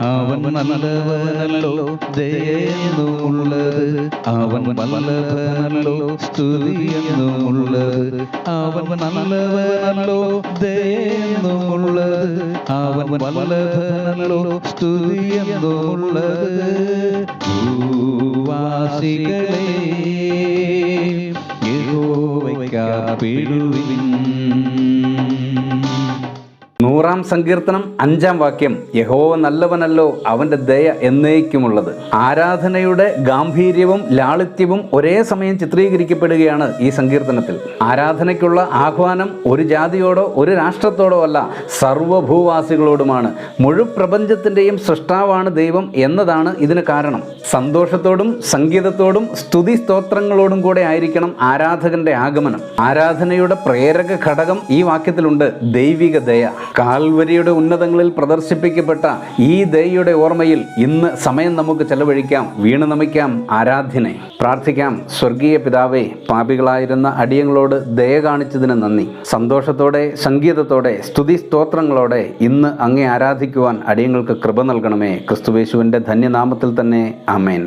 അവൻ നല്ലവനല്ലോ ദയെന്നുമുള്ളത് അവൻ വല്ലഭനല്ലോ സ്തുതിയെന്നുള്ളത്. അവൻ നല്ലവനല്ലോ ദയെന്നുള്ളത് അവൻ വല്ലഭനല്ലോ സ്തുതിയെന്നുള്ളത്. ഭൂവാസികളെ യഹോവയ്ക്കാപ്പിടുവിൻ നൂറാം സങ്കീർത്തനം അഞ്ചാം വാക്യം യഹോവ നല്ലവനല്ലോ അവന്റെ ദയ എന്നേക്കുമുള്ളത്. ആരാധനയുടെ ഗാംഭീര്യവും ലാളിത്യവും ഒരേ സമയം ചിത്രീകരിക്കപ്പെടുകയാണ് ഈ സങ്കീർത്തനത്തിൽ. ആരാധനയ്ക്കുള്ള ആഹ്വാനം ഒരു ജാതിയോടോ ഒരു രാഷ്ട്രത്തോടോ അല്ല സർവഭൂവാസികളോടുമാണ്. മുഴുപ്രപഞ്ചത്തിന്റെയും സൃഷ്ടാവാണ് ദൈവം എന്നതാണ് ഇതിന് കാരണം. സന്തോഷത്തോടും സംഗീതത്തോടും സ്തുതി സ്തോത്രങ്ങളോടും കൂടെ ആയിരിക്കണം ആരാധകന്റെ ആഗമനം. ആരാധനയുടെ പ്രേരക ഘടകം ഈ വാക്യത്തിലുണ്ട് ദൈവിക ദയ. കാൽവരിയുടെ ഉന്നതങ്ങളിൽ പ്രദർശിപ്പിക്കപ്പെട്ട ഈ ദയയുടെ ഓർമ്മയിൽ ഇന്ന് സമയം നമുക്ക് ചെലവഴിക്കാം വീണ് നമിക്കാം ആരാധ്യനെ. പ്രാർത്ഥിക്കാം സ്വർഗീയ പിതാവേ പാപികളായിരുന്ന അടിയങ്ങളോട് ദയ കാണിച്ചതിന് നന്ദി. സന്തോഷത്തോടെ സംഗീതത്തോടെ സ്തുതി സ്തോത്രങ്ങളോടെ ഇന്ന് അങ്ങേ ആരാധിക്കുവാൻ അടിയങ്ങൾക്ക് കൃപ നൽകണമേ. ക്രിസ്തുവേശുവിന്റെ ധന്യനാമത്തിൽ തന്നെ അമേൻ